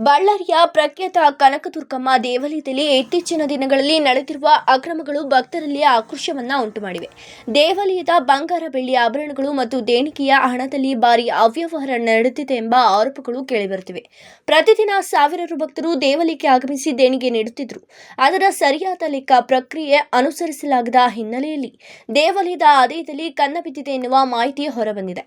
ಬಳ್ಳಾರಿಯ ಪ್ರಖ್ಯಾತ ಕನಕದುರ್ಗಮ್ಮ ದೇವಾಲಯದಲ್ಲಿ ಇತ್ತೀಚಿನ ದಿನಗಳಲ್ಲಿ ನಡೆದಿರುವ ಅಕ್ರಮಗಳು ಭಕ್ತರಲ್ಲಿ ಆಕ್ರೋಶವನ್ನ ಉಂಟುಮಾಡಿವೆ. ದೇವಾಲಯದ ಬಂಗಾರ ಬೆಳ್ಳಿ ಆಭರಣಗಳು ಮತ್ತು ದೇಣಿಗೆಯ ಹಣದಲ್ಲಿ ಭಾರಿ ಅವ್ಯವಹಾರ ನಡೆದಿದೆ ಎಂಬ ಆರೋಪಗಳು ಕೇಳಿಬರುತ್ತಿವೆ. ಪ್ರತಿದಿನ ಸಾವಿರಾರು ಭಕ್ತರು ದೇವಾಲಯಕ್ಕೆ ಆಗಮಿಸಿ ದೇಣಿಗೆ ನೀಡುತ್ತಿದ್ದರು. ಅದರ ಸರಿಯಾದ ಲೆಕ್ಕ ಪ್ರಕ್ರಿಯೆ ಅನುಸರಿಸಲಾಗದ ಹಿನ್ನೆಲೆಯಲ್ಲಿ ದೇವಾಲಯದ ಆದಾಯದಲ್ಲಿ ಕನ್ನ ಬಿದ್ದಿದೆ ಎನ್ನುವ ಮಾಹಿತಿ ಹೊರಬಂದಿದೆ.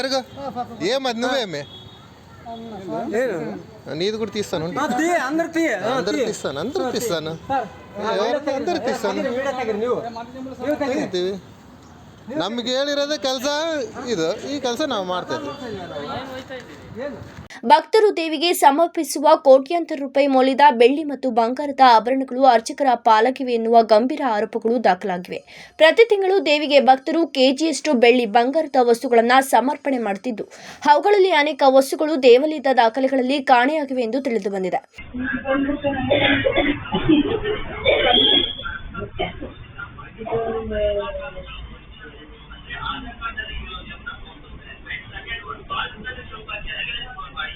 ನಿಂದ್ರ ಅಂದ್ರೆ ಏ ನಿಂದ್ರಬೇಕು ನಿಂದ್ರದಿಲ್ಲ ನೀ ತಕ್ಕ ಹಾ ఏ గోపాల జరుగు ఏమది నువ్వేమే ಏನು నీది కూడా తీస్తాను ఉండు. ಹಾ, ತీ ಅಂದ್ರ ತీ ಹಾ, అందరు ತీ. తీస్తాను అందరు తీస్తాను ಸರ್, ఏ, ఎవరికి అందరు తీస్తాను ತೆಗೀರಿ, ವಿಡಿಯೋ ತೆಗೀರಿ ನೀವು ನೀವು ತೆಗೀರಿ. ತೆಗಿತೀವಿ ನಮ್ಗೆ ಹೇಳಿರೋದೇ ಕೆಲಸ ಇದು ಈ ಕೆಲಸ ನಾವು ಮಾಡ್ತಾ ಇದ್ವಿ ಭಕ್ತರು ದೇವಿಗೆ ಸಮರ್ಪಿಸುವ ಕೋಟ್ಯಾಂತರ ರೂಪಾಯಿ ಮೌಲ್ಯದ ಬೆಳ್ಳಿ ಮತ್ತು ಬಂಗಾರದ ಆಭರಣಗಳು ಅರ್ಚಕರ ಪಾಲಕಿವೆ ಎನ್ನುವ ಗಂಭೀರ ಆರೋಪಗಳು ದಾಖಲಾಗಿವೆ. ಪ್ರತಿ ತಿಂಗಳು ದೇವಿಗೆ ಭಕ್ತರು ಕೆಜಿಯಷ್ಟು ಬೆಳ್ಳಿ, ಬಂಗಾರದ ವಸ್ತುಗಳನ್ನು ಸಮರ್ಪಣೆ ಮಾಡುತ್ತಿದ್ದು ಅವುಗಳಲ್ಲಿ ಅನೇಕ ವಸ್ತುಗಳು ದೇವಾಲಯದ ದಾಖಲೆಗಳಲ್ಲಿ ಕಾಣೆಯಾಗಿವೆ ಎಂದು ತಿಳಿದು ಬಂದಿದೆ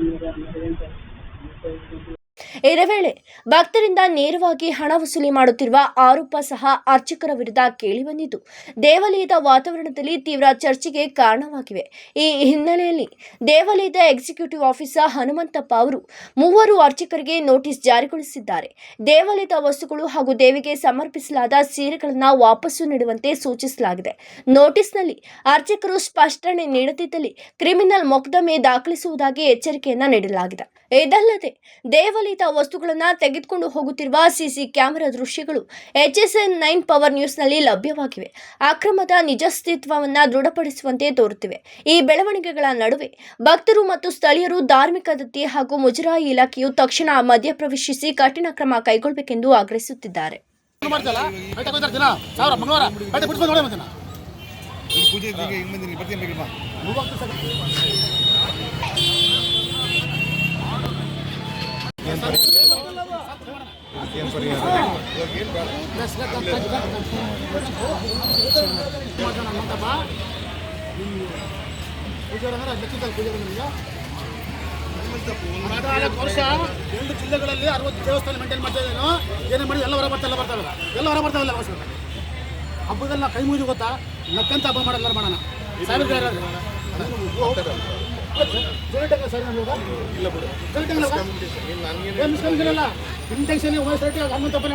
moderno. ಇದೇ ವೇಳೆ ಭಕ್ತರಿಂದ ನೇರವಾಗಿ ಹಣ ವಸೂಲಿ ಮಾಡುತ್ತಿರುವ ಆರೋಪ ಸಹ ಅರ್ಚಕರ ವಿರುದ್ಧ ಕೇಳಿಬಂದಿದ್ದು ದೇವಾಲಯದ ವಾತಾವರಣದಲ್ಲಿ ತೀವ್ರ ಚರ್ಚೆಗೆ ಕಾರಣವಾಗಿವೆ. ಈ ಹಿನ್ನೆಲೆಯಲ್ಲಿ ದೇವಾಲಯದ ಎಕ್ಸಿಕ್ಯೂಟಿವ್ ಆಫೀಸರ್ ಹನುಮಂತಪ್ಪ ಅವರು ಮೂವರು ಅರ್ಚಕರಿಗೆ ನೋಟಿಸ್ ಜಾರಿಗೊಳಿಸಿದ್ದಾರೆ. ದೇವಾಲಯದ ವಸ್ತುಗಳು ಹಾಗೂ ದೇವಿಗೆ ಸಮರ್ಪಿಸಲಾದ ಸೀರೆಗಳನ್ನು ವಾಪಸ್ಸು ನೀಡುವಂತೆ ಸೂಚಿಸಲಾಗಿದೆ. ನೋಟಿಸ್ನಲ್ಲಿ ಅರ್ಚಕರು ಸ್ಪಷ್ಟನೆ ನೀಡದಿದ್ದಲ್ಲಿ ಕ್ರಿಮಿನಲ್ ಮೊಕದ್ದಮೆ ದಾಖಲಿಸುವುದಾಗಿ ಎಚ್ಚರಿಕೆಯನ್ನ ನೀಡಲಾಗಿದೆ. ಇದಲ್ಲದೆ ದೇವಲಿತ ವಸ್ತುಗಳನ್ನು ತೆಗೆದುಕೊಂಡು ಹೋಗುತ್ತಿರುವ ಸಿಸಿ ಕ್ಯಾಮೆರಾ ದೃಶ್ಯಗಳು ಎಚ್ಎಸ್ಎನ್ ನೈನ್ ಪವರ್ ನ್ಯೂಸ್ನಲ್ಲಿ ಲಭ್ಯವಾಗಿವೆ. ಅಕ್ರಮದ ನಿಜಸ್ಥಿತ್ವವನ್ನು ದೃಢಪಡಿಸುವಂತೆ ತೋರುತ್ತಿವೆ. ಈ ಬೆಳವಣಿಗೆಗಳ ನಡುವೆ ಭಕ್ತರು ಮತ್ತು ಸ್ಥಳೀಯರು ಧಾರ್ಮಿಕ ದತ್ತಿ ಹಾಗೂ ಮುಜರಾಯಿ ಇಲಾಖೆಯು ತಕ್ಷಣ ಮಧ್ಯಪ್ರವೇಶಿಸಿ ಕಠಿಣ ಕ್ರಮ ಕೈಗೊಳ್ಳಬೇಕೆಂದು ಆಗ್ರಹಿಸುತ್ತಿದ್ದಾರೆ ಮಾಡ್ತಲ್ಲ ಬಟ್ಟೆ ಕೊಯ್ತಾರೆ ದಿನ ಸಾವಿರ ಮಂಗಳವಾರ ಬಟ್ಟೆ ಬಿಟ್ಕೊಂಡು ನೋಡಿ ಮತ್ತೆ ಪೂಜೆ ಹಿಂಗ್ ಬಂದಿನಿ ಬರ್ತೀನಿ ಬೇಗ ಬಾ ಏನ್ ಪರಿಹಾರ ಹದಿನಾಲ್ಕು ವರ್ಷ ಎಂಟು ಜಿಲ್ಲೆಗಳಲ್ಲಿ ಅರವತ್ತು ದೇವಸ್ಥಾನ ಮೇಂಟೈನ್ ಮಾಡ್ತಾ ಇದ್ದೇನೋ ಏನೇ ಮಾಡಿ ಎಲ್ಲ ಹೊರ ಬರ್ತಾ ಎಲ್ಲ ಬರ್ತಾವಲ್ಲ ಎಲ್ಲ ಹೊರ ಬರ್ತಾವಲ್ಲ ಅವಶ್ಯ ಹಬ್ಬದಲ್ಲಿ ಕೈ ಮುಗಿದು ಗೊತ್ತಾ? ನಕ್ಕಂತ ಹಬ್ಬ ಮಾಡಲ್ಲ ಮಾಡೋಣ ಸಾವಿರ ಇಂಟೆನ್ಷನ್ ಹನುಮಂತಪ್ಪನೇ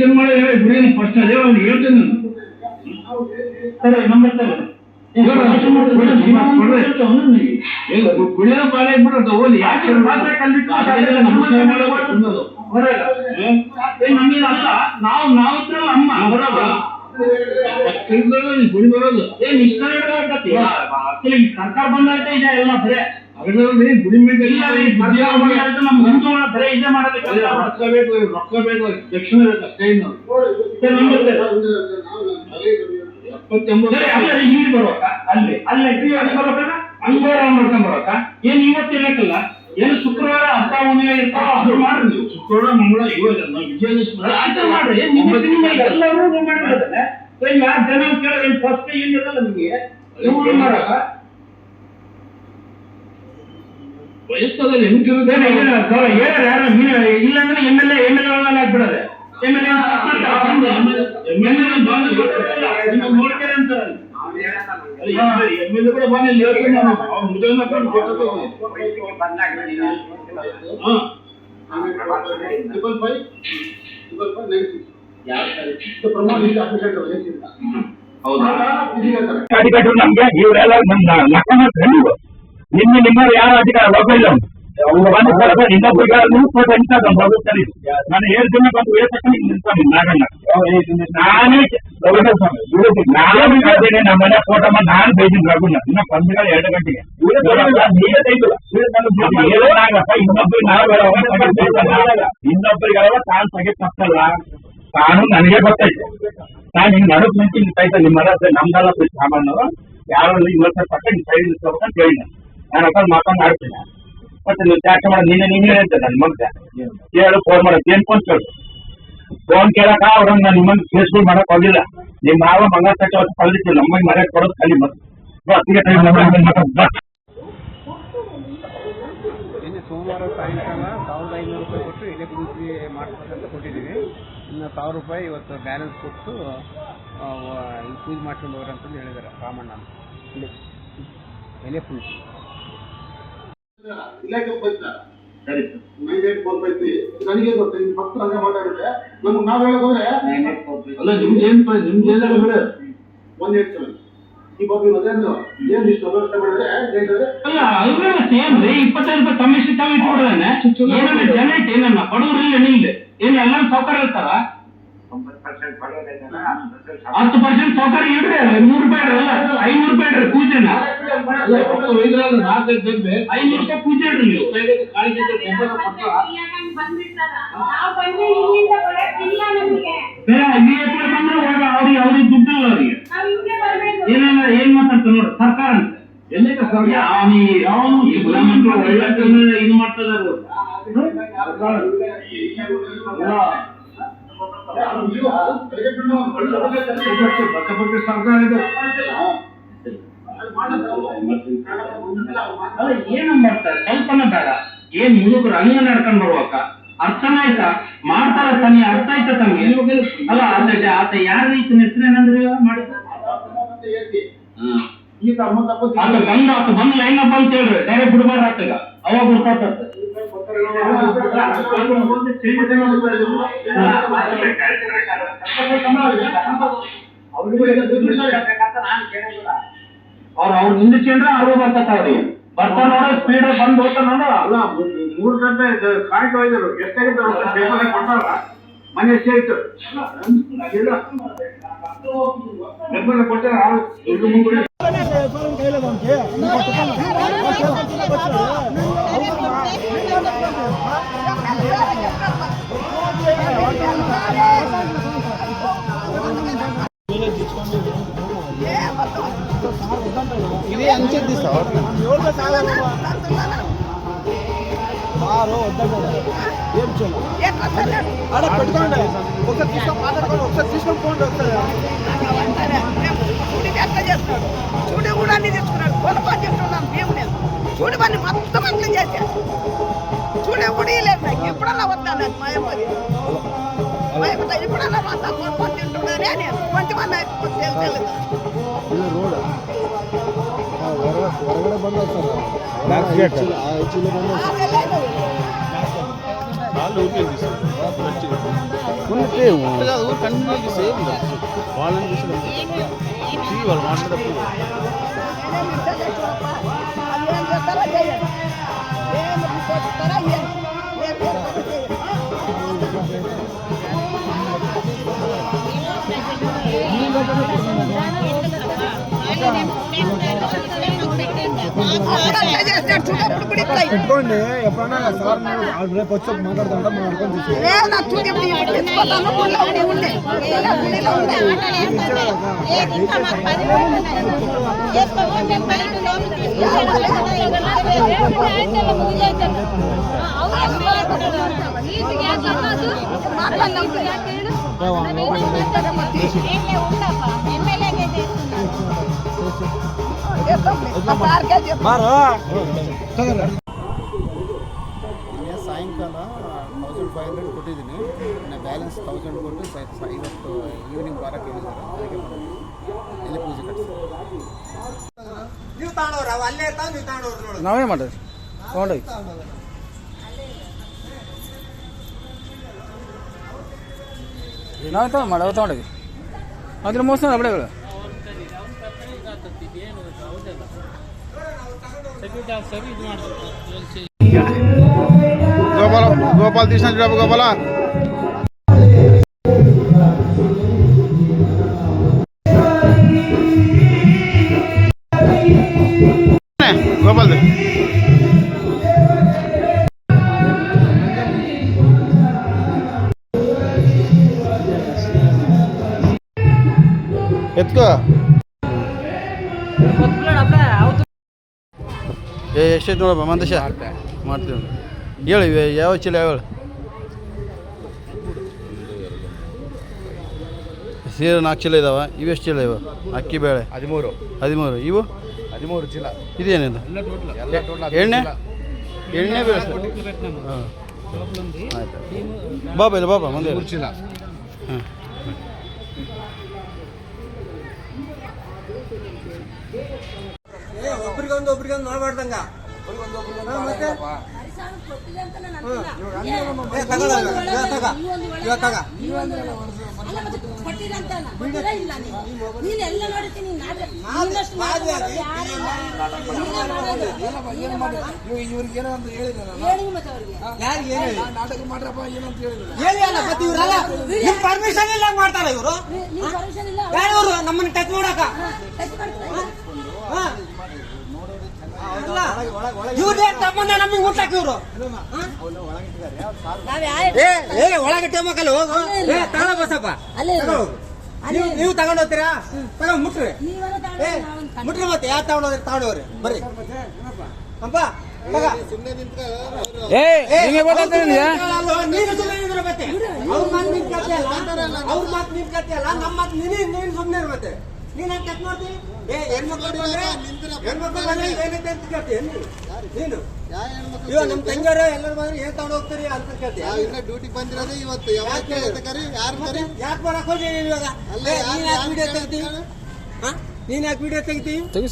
ಮೇಂಟೈನ್ ಮಾಡಿ ಬಿಡಿ ಫಸ್ಟ್ ಅದೇ ಅವ್ನು ಹೇಳ್ತೇನೆ ನಾನು ಸರಿ ನಂಬರ್ ಸರ್ ಕುಡಿಯೋ ಪಾಲೇ ಬಿಡೋದು ಓಲಿ ಯಾಕೆ ನಮಗೆ ಅಲ್ಲ ನಾವು ನಾವು ಅಮ್ಮ ಬರೋದು ಗುಡಿ ಬರೋದು ಏನ್ ಇಷ್ಟ ಸರ್ಕಾರ ಬಂದಾಯ್ತಾ ಇದೆ ಎಲ್ಲ ಬರೇ ಅದರಲ್ಲಿ ಮಾಡೋದಕ್ಕೆ ರೊಕ್ಕ ಬೇಕು ರೊಕ್ಕ ಬೇಕು ದಕ್ಷಿಣ ಬೇಕು ಅಷ್ಟೇ. ಎಪ್ಪತ್ತೆಂಬತ್ತು ಅಲ್ಲ ರೀ, ಇಲ್ಲಿ ಬರ್ಬೇಕಾ ಅಲ್ಲಿ ಬರ್ಬೇಕಾ ಅಂಗೋರ ಮಾಡ್ಕೊಂಡ್ ಬರ್ಬೇಕಾ ಏನ್ ಇವತ್ತು ಇರಕ್ಕಲ್ಲ ಏನು ಶುಕ್ರವಾರ ಹಬ್ಬ ಹುಣ್ಣಿಮೆ ಇರ್ತಾವ ಅದು ಮಾಡ್ರಿ ನೀವು. ಶುಕ್ರವಾರ ಮಂಗಳ ಇವಾಗ ನಾವು ವಿಜಯದಶಮಿ ಆಚರಣೆ ಮಾಡ್ರಿ. ನಿಮ್ಮ ಎಲ್ಲರೂ ಯಾರು ಜನ ಕೇಳಿದ್ರೆ ಫಸ್ಟ್ ಏನಿರಲ್ಲ ನಿಮಗೆ? ಮಾಡಕ ವಯಸ್ಸದಲ್ಲಿ ಹೆಂಗಿರುತ್ತೆ ಹೇಳ ಯಾರು ಇಲ್ಲಾಂದ್ರೆ M L A M L A ಆಗ್ಬಿಡದೆ. M L M L A ನೋಡ್ತಾರೆ ಅಂತಾರೆ ಎಂ ಎಲ್ ಎ ಕೂಡ ಬಂದು ಇಲ್ಲಿ ಹೇಳ್ಕೊಂಡು ನಾನು ಅವ್ರು ಮುಜಾನ ಕಂಡು ಕೊಟ್ಟದ್ದು. ಹಾ. Triple five triple five nine six. Promote ಇದೆ ಅಪ್ಲಿಕೇಶನ್ ಹೌದಾ? ಅಧಿಕಾರಿಗಳು ನಮ್ಗೆ ಇವರೆಲ್ಲ ನಮ್ಮ ನೀವು ನಿನ್ನೆ ನಿಮ್ಮ ಯಾರ ಅಧಿಕಾರ? ನೀವು ಕೊಟ್ಟು ಅಂತ ಹೋಗುತ್ತಾರೆ ನಾನು ಏಳು ದಿನ ಬಂದು ಇಲ್ಲಿ ನಿಂತ್ಕೊಂಡು ನಾಗಣ್ಣ. ನಾನೇ ನಾನು ನಮ್ಮ ಮನೆ ಫೋಟೋ ಮಾಡಿ ನಾನು ಬೈದಿನಿ ರಘುಣ್ಣ ಇನ್ನ ಬಂದಿಲ್ಲ ಎರಡು ಗಂಟೆಗೆ. ಏನಾಗಪ್ಪ ಇನ್ನೊಬ್ರಿಗೆ ನಾವು ಇನ್ನೊಬ್ಬರಿಗೆಲ್ಲ ತಾನು ತೆಗೆ ತಪ್ಪಲ್ಲ ತಾನು ನನಗೆ ಗೊತ್ತೈತೆ ನಾನು ಹಿಂಗ್ ನಡುಕ್ ನಿಂತು ನಿಮ್ಮ ಮನೆ ನಮ್ದೆಲ್ಲ ಸಾಮಾನು. ಯಾರು ಇವತ್ತು ಪಕ್ಕ ಸೈಡ್ ಅಂತ ಹೇಳಿ ನಾನು ಅಕೌಂಟ್ ಮಾಡ್ಕೊಂಡು ಮಾಡ್ತೀನಿ. ಮತ್ತೆ ನೀವು ಚಾಟ ಮಾಡಿ ನಿನ್ನೆ ನೀನು ಹೇಳ್ತೆ ನನ್ನ ಮಗ ಕೇಳು ಫೋನ್ ಮಾಡೋದು ಏನ್ ಫೋನ್ ಕೇಳು? ಫೋನ್ ಕೇಳಕ ಅವ್ರನ್ನ ನಾನು ನಿಮ್ಮನ್ನು ಫೇಸ್ಬುಕ್ ಮಾಡಕ್ ಹೋಗಿಲ್ಲ ನಿಮ್ಮ ಮಾವ ಮಂಗ ಕಟ್ಟ ಹೊತ್ತು ಕಲ್ದಿತ್ತು ನಮ್ಮಗೆ ಮನೆ ಕೊಡೋದು ಕಲಿ ಮತ್ತೆ ಅತ್ತಿಗೆ ಟೈಮ್ ನಿನ್ನೆ ಸೋಮವಾರ ಸಾಯಂಕಾಲ ಸಾವಿರದ ಐನೂರು ರೂಪಾಯಿ ಕೊಟ್ಟು ಎಲೆ ಕುಂಚಿ ಅಂತ ಕೊಟ್ಟಿದ್ದೀವಿ. ಇನ್ನು ಸಾವಿರ ರೂಪಾಯಿ ಇವತ್ತು ಬ್ಯಾಲೆನ್ಸ್ ಕೊಟ್ಟು ಪೂಜೆ ಮಾಡ್ಕೊಂಡು ಹೋಗ್ರಿ ಅಂತಂದು ಹೇಳಿದ್ದಾರೆ ರಾಮಣ್ಣ ಅಂತ ಇಲ್ಲಿ ಎಲೆ ಕುಂಚಿ ಇಲಾಖೆ ಬಂದ nine eight four five three ನನಗೆ ಗೊತ್ತು ನಿಮ್ಮ ಭಕ್ತರು ಹಂಗೆ ಮಾತಾಡಿದ್ರೆ ನಮ್ಗೆ ನಾವು ಹೇಳಕ್ ಅಲ್ಲ ಏನ್ ಒನ್ ಏಟ್ ಸೆವೆನ್ ಈ ಬಗ್ಗೆ ಮತ್ತೆ ಏನು ಇಷ್ಟು ಮಾಡಿದ್ರೆ ಹೇಳಿದ್ರೆ ಅಲ್ಲ ಸೇಮ್ ರೀ. ಇಪ್ಪತ್ತೈದು ರೂಪಾಯಿ ಕಮಿಷನ್ ತಾವು ಇಟ್ಬಿಡ್ರೇನೆ ಏನನ್ನ ಜನ ಐತೆ ಏನನ್ನ ಬಡವರಿಲ್ಲ ನಿಲ್ಲ ಏನ್ ಎಲ್ಲರೂ ಸೌಕರ್ಯ ಇರ್ತಾರ? ಹತ್ತು ಪರ್ಸೆಂಟ್ ಸೌಕರ್ಯ ಇಡ್ರಿ ನೂರು ರೂಪಾಯಿ ಇಡ್ರಲ್ಲ ಐನೂರು ರೂಪಾಯಿ ಇಡ್ರಿ ಪೂಜೆನ ಡಬ್ಬೆ ಐನೂರು ರೂಪಾಯಿ ಪೂಜೆ ಇಡ್ರಿ ನೀವು ಬೇರೆ ಅಲ್ಲಿ ಹತ್ರ ಬಂದ್ರೆ ಅವ್ರಿಗೆ ಅವ್ರಿಗೆ ದುಡ್ಡಿಲ್ಲ ಅವ್ರಿಗೆ ನಾವ್ ಹಿಂಗೆ ಬರ್ಬೇಕು ಏನೆಲ್ಲ ಏನ್ ಸರ್ಕಾರ ಅಂತ ಎಲ್ಲಿ ಅವನಿ ಒಳ್ಳೆ ಇದು ಇದೆ ಸ್ವಲ್ಪನ ಬೇಡ. ಏನ್ ಮುದುಕರು ಹಂಗ ನಡ್ಕೊಂಡ್ ಬರುವಾಗ? ಅರ್ಥನ ಆಯ್ತಾ? ಮಾಡ್ತಾರ ತನಿ ಅರ್ಥ ಆಯ್ತಾ ತಮಗೆ? ಅಲ್ಲ, ಆತ ಆತ ಯಾರ ರೀತಿ ನೆಸರೇನಂದ್ರೆ ಮಾಡಿದ ಈಗ ಆತ ಬಂದ ಆತ ಬಂದ ಲೈನಪ್ಪ ಅಂತ ಹೇಳ್ರಿ ಡೈರೆಕ್ಟ್ ಬಿಡಬಾರ ಆಗ್ತದ ಅವಾಗ ಗೊತ್ತಾಗ್ತದೆ ಅವ್ರ ಅವ್ರ ನಿಂದಿಸ್ಕೊಂಡ್ರೆ ಅವ್ರು ಬರ್ತಕ್ಕ ಅವ್ರಿಗೆ. ಬರ್ತಾ ನೋಡ ಸ್ಪೀಡ್ ಬಂದ್ ಹೋಗ್ತಾ ನೋಡ. ಅಲ್ಲ ಮೂರ್ ಗಂಟೆ ಕಾಯ್ಕ ಹೋಯ್ದರು ಎಷ್ಟಾಗುತ್ತೆ ಕೊಟ್ಟಾರ? ಮನೆ ಸೇರಿತು ಕೊಟ್ಟಾರ? ಅವ್ರು ಮುಂದೆ ఇది అని చెప్పి సారు వద్దండి ఏం చేయాలి అలా పెట్టుకోండి ఒకసారి తీసుకొని మాట్లాడుకోండి ఒకసారి తీసుకొని పోండి ఒకసారి నాకు ఎప్పుడన్నా వస్తాను అది మాయమది మాయమది ఎప్పుడన్నా వస్తా కొనుక్కొని తింటున్నానే నేను కొంచెం మంది అయిపోతే తెలియదు ಹೊರಗಡೆ ಬಂದ ఆ, లేదు. ఊరు కంటిన్యూ సేమ్ వాళ్ళని చూసి వాళ్ళు మాట్లాడేటప్పుడు నేనేమి ఇద్దరే చూడప్ప. వాళ్ళు ఏం చేస్తారో చేయండి. ఏం చేస్తారో చేయండి. ఏం చేస్తారో చేయండి. అట్లా చేసినాడు చూడప్పుడు కూడా ఇట్లా అయింది. పెట్టుకోండి. ఎప్పుడన్నా సార్ రేపు వచ్చి మాట్లాడుతుంటా మాట్లాడుకొని తీసుకు ಇವತ್ತು ಈವ್ನಿಂಗ್ ವಾರ ಕೇಳಿದ್ದಾರೆ ಹಾಗೆ ಎಲ್ಲಿ ಪೂಜೆ ನಾವೇ ಮಾಡ್ರಿ ತಗೊಂಡೋಗಿ ನಾವು ತಗೊಂಡು ಮಾಡಿ ತಗೊಂಡೋಗಿ ಅದ್ರ ಮೋಸ ಅಬಳೆಗಳು ಗೋಪಾಲ ಗೋಪಾಲ್ ಕೃಷ್ಣ ಗೋಪಾಲ. ಎತ್ಕೋ ಏ ಎಷ್ಟೈತೆ ನೋಡಪ್ಪ ಮಂದಶ ಮಾಡ್ತೀವಿ ಹೇಳಿ ಯಾವ ಚೀಲ ಹೇಳು? ಸೀರೆ ನಾಲ್ಕು ಚೀಲ ಇದಾವ ಇವೆಷ್ಟು ಚೀಲ ಇವ? ಅಕ್ಕಿ ಬೇಳೆ. ಹದಿಮೂರು. ಹದಿಮೂರು. ಇವು? ಹದಿಮೂರು ಚೀಲ. ಇದೇನಿದು? ಎಣ್ಣೆ? ಎಣ್ಣೆ ಬೇಳೆ ಸರ್. ಹಾಂ. ಆಯ್ತು. ಬಾಬಾ ಇಲ್ಲ ಬಾಬಾ ಮುಂದೆ. ಚೀಲ. ಹಾಂ. ಒಬ್ರಿಗೊಂದು ಒಬ್ರಿಗೊಂದು ನೋಡ್ಬಾರ್ದಂಗ ಅಂತ ಮತ್ತೆ? ಯಾರಿಗೆ ಏನು ನಾಟಕ ಮಾಡ್ರಪ್ಪ ಹೇಳಿದ್ರು ಹೇಳಿ? ಅಲ್ಲ ಪರ್ಮಿಷನ್ ಮಾಡ್ತಾರ ಇವರು? ಯಾರವರು ನಮ್ಮನ್ನ ಟಚ್ ಮಾಡಕ ಇವ್ರೇ ತಮ್ಮನ್ನ ನಮಗೆ ಮುಟ್ಟಕ್ ಇವ್ರು? ಏ ಟೇಮಕಲ್ಲ ಹೋಗು. ಏ ತಾಳ ಬಸಪ್ಪ. ನೀವು ನೀವು ತಗೊಂಡ್ ಹೋಗ್ತೀರಾ? ತಗೊಂಡ್ ಮುಟ್ರಿ. ಏ ಮುಟ್ರಿ ಮತ್ತೆ ಯಾರು ತಗೊಂಡ್ ಹೋದ್ರಿ ತಗೊಂಡ್ ಹೋಗ್ರಿ. ಬರ್ರಿ. ಅಪ್ಪ. ಏ ನಿಮಗೆ ಗೊತ್ತಾಗ್ತದೆ ನೀನು ಸುಮ್ಮನೆ ಇದ್ರೆ ಮತ್ತೆ? ಅವ್ರ ಮಾತು ನಿನ್ ಕತೆ ಅಲ್ಲ? ಅವ್ರ ಮಾತು ನಿನ್ ಕತೆ ಅಲ್ಲ? ನಮ್ಮ ಮಾತು ನೀನು ನೀನು ಸುಮ್ಮನೆ ನೀನ್ ಹೆಂಗ್ ಕಟ್ ಮಾಡ್ತಿ ಏ ಹೆಣ್ಮಕ್ಳು ಬಂದ್ರೆ ಹೆಣ್ಮಕ್ಳು ಬಂದ್ರೆ ಏನೈತೆ ಅಂತ ಕೇಳ್ತಿ ನೀನು. ಇವಾಗ ನಮ್ಮ ತಂಗಿಯರ ಎಲ್ಲರೂ ಬಂದ್ರೆ ಏನ್ ತಗೊಂಡು ಹೋಗ್ತೀರಿ ಅಂತ ಕೇಳ್ತಿ. ಡ್ಯೂಟಿಗೆ ಬಂದಿರೋದು ಇವತ್ತು ಯಾವಾಗ ಕರಿ? ಯಾರು ಕರಿ? ಯಾಕೆ ಬರಕ್ ಹೋಗಿ ನೀನು ಇವಾಗ? ನೀನ್ ಯಾಕೆ ವಿಡಿಯೋ ತೆಗಿತಿ? ಹಾ? ನೀನ್ ಯಾಕೆ ವಿಡಿಯೋ ತೆಗಿತಿ? ತೆಗಿ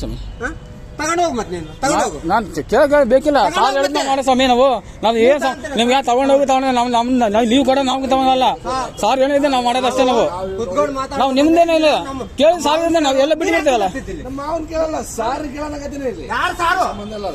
ಸ್ವಾಮಿ ಹಾ ತಗೊಂಡು ಹೋಗು. ಮತ್ತೆ ನೀನು ಕೇಳಕ್ಕೆ ಬೇಕಿಲ್ಲ. ಸಾರ್ ಹೇಳಿದ್ನ ಮಾಡೋ ಸ್ವಾಮಿ ನಾವು. ನಾವು ಏನು ನಿಮ್ಗೆ ಯಾರು ತಗೊಂಡೋಗಿ ತಗೊಂಡು ನಮ್ಮ ನಮ್ಮ ನಾವು ಲೀವ್ ಕೊಡೋ ನಮ್ಗೆ ತಗೊಂಡಲ್ಲ ಸಾರ್ ಹೇಳಿದ್ದೆ ನಾವು ಮಾಡೋದು ಅಷ್ಟೇ ನಾವು. ಕುತ್ಕೊಂಡು ಮಾತಾಡ ನಾವು ನಿಮ್ದೇನೇ ಇಲ್ಲ. ಕೇಳಿ ಸಾರ್ ಹೇಳಿದ್ರೆ ನಾವು ಎಲ್ಲ ಬಿಟ್ಟು ಬಿಡ್ತೀವಲ್ಲ. ನಮ್ಮ ಕೇಳಲ್ಲ ಸಾರ್ ಕೇಳಲಾಗತ್ತೀನಿ ಇಲ್ಲಿ. ಯಾರು ಸಾರು? ಬಂದಲ್ಲ